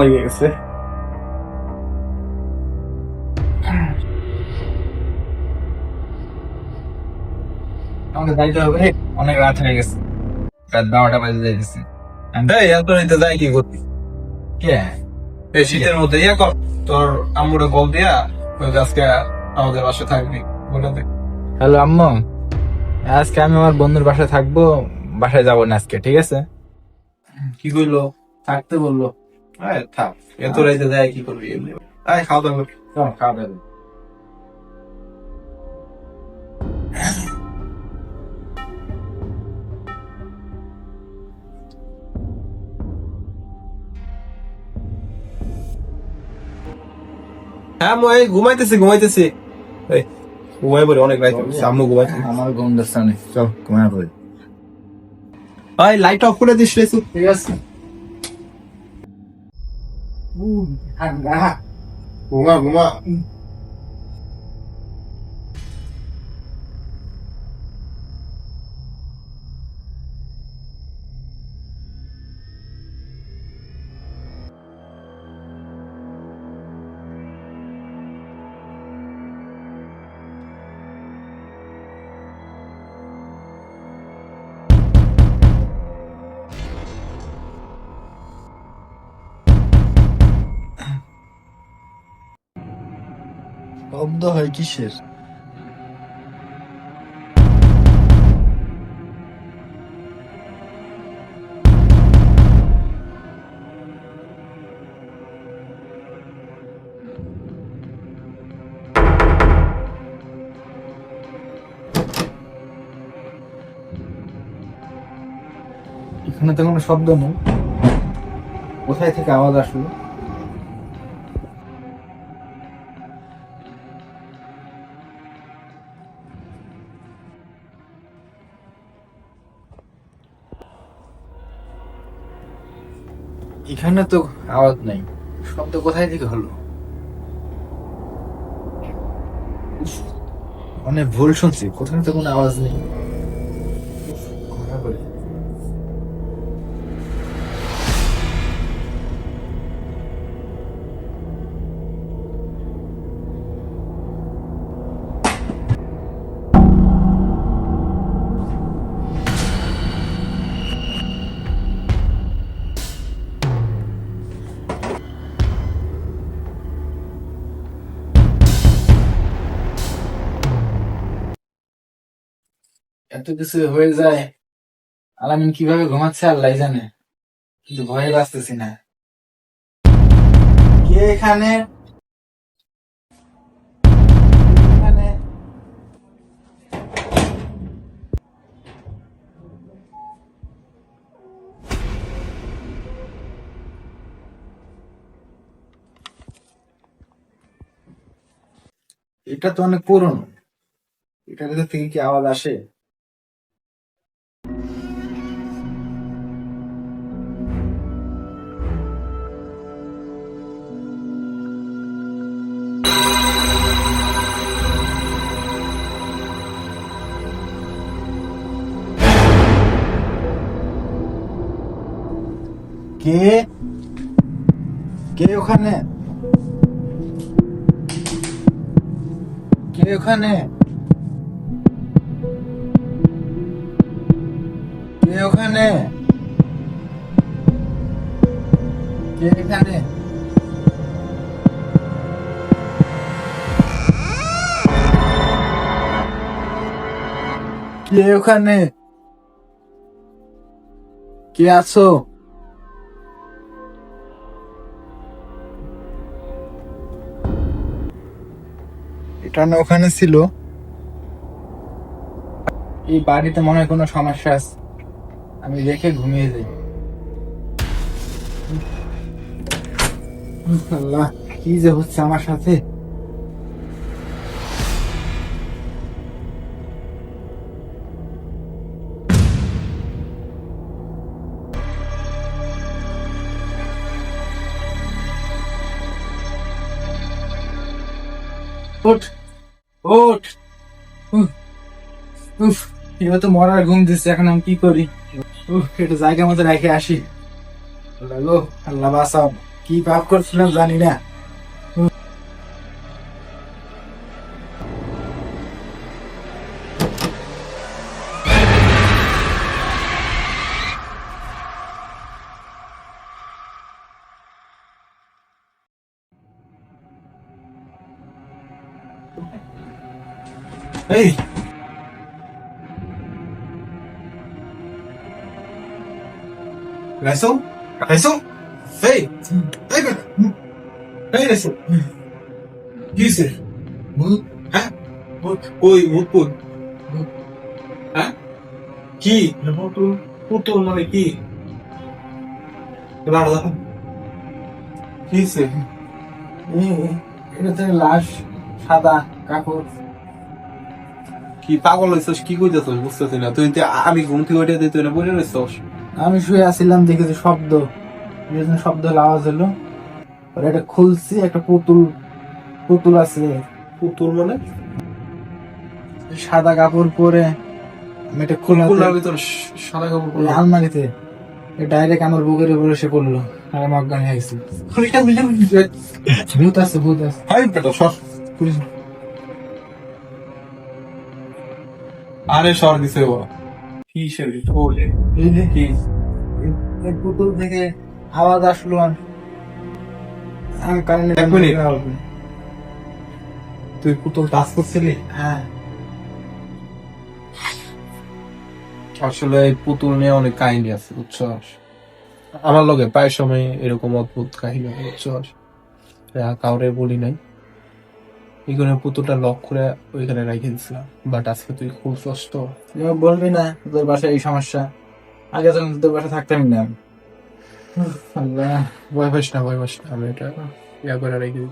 লেগে গেছে। আমাকে যাইতে হবে অনেক রাত হয়ে গেছে। রাত বারোটা বাজে যাইতেছে এত রাইতে যাই কি করবি? কে? এই শীতের মধ্যে ইয়া কর তোর আম্মুরে গোল দিয়া ওই আজকে আমাদের বাসায় থাকবি বলে দে। হ্যালো আম্মু আজকে আমি আমার বন্ধুর বাসায় থাকব বাসায় যাব না আজকে ঠিক আছে? কি করল থাকতে বলল। আয় থাক এত রাইতে যাই কি করবি এমনি? আয় খাওয়া দাওয়া কর। চল খাওয়া দাওয়া করি। হ্যাঁ মই এই ঘুমাইতেছি ঘুমাইতেছি। এই ঘুমাই পড়ি অনেক রাইতে আম্মু ঘুমাইছে। আমার ঘুম চল ঘুমায় পড়ি। ভাই লাইট অফ করে দিস রে তুই। ঠিক আছে ঠান্ডা ঘুমা ঘুমা শব্দ হয় কিসের? এখানে তো কোনো শব্দ নেই। কোথায় থেকে আওয়াজ আসলো? এখানে তো আওয়াজ নাই। শব্দ কোথায় থেকে হলো? অনেক ভুল শুনছি, কোথায় তো কোনো আওয়াজ নেই। এত কিছু হয়ে যায়, আলামিন কীভাবে ঘুমাচ্ছে আল্লাহ জানে। কিন্তু ভয়ে বাঁচতেছি না। কে এখানে? এটা তো অনেক পুরনো। ভেতর থেকে কি আওয়াজ আসে? কে? কে ওখানে? কে ওখানে? কে ওখানে? কে এখানে? কে ওখানে? কে আছো? এটা না ওখানে ছিল। এই বাড়িতে মনে হয় কোনো সমস্যা আছে। আমি রেখে ঘুমিয়ে যাই। আল্লাহ, কি যে হচ্ছে আমার সাথে? ওঠ ওঠ। উফ, এবার তো মরার ঘুম দিচ্ছে এখন আমি কি করি? উফ এটা জায়গা মতো রেখে আসি। আল্লাহ গো, আল্লাহ বাঁচাও। কি পাপ করছিলাম জানি না। এই রাইসো রাইসো এই এই বেটা এই রাইসো কি হইছে ভূত হ্যাঁ ভূত কই ভূত কই ভূত। হ্যাঁ কি পুতুল পুতুল মানে কি এবার দেখো কি হইছে এটা থেকে লাশ সাদা কাপড়। কি পাগল হইছস? কি কইতেছস? বুঝতেছি না। তুই আমি ঘুম থেকে উঠে তুই না বলে রইছস আমি শুয়ে আছিলাম দেখেছি শব্দ। শব্দ আওয়াজ হলো। পরে এটা খুলছি একটা পুতুল পুতুল আছে। পুতুল মানে? সাদা কাপড় পরে আমি এটা সাদা কাপড় পরা। আলমারিতে। ডাইরেক্ট আমার বুকের উপরে এসে পড়ল। আর আমি অজ্ঞান হয়ে গেছি। ভূত আছে ভূত আছে। পুলিশ আরে কি এই যে কি? এই পুতুল থেকে আওয়াজ আসলো আমি কারণে এক মিনিট। তুই পুতুল টাচ করছিলি? হ্যাঁ। আসলে এই পুতুল নিয়ে অনেক কাহিনী আছে বুঝছস আমার লগে প্রায় সময় এরকম অদ্ভুত কাহিনী আহ, কাউরে বলি নাই। এখানে পুতুলটা লক করে ওইখানে রাখিয়ে দিছিলাম বাট আজকে তুই খুব স্পষ্ট এবার বলবি না তোর বাসায় এই সমস্যা। আগে যখন তোর বাসায় থাকতাম না। আল্লাহ। ভয় পাস না ভয় পাস না। আমি এটা ইয়া করে রেখে দিবি।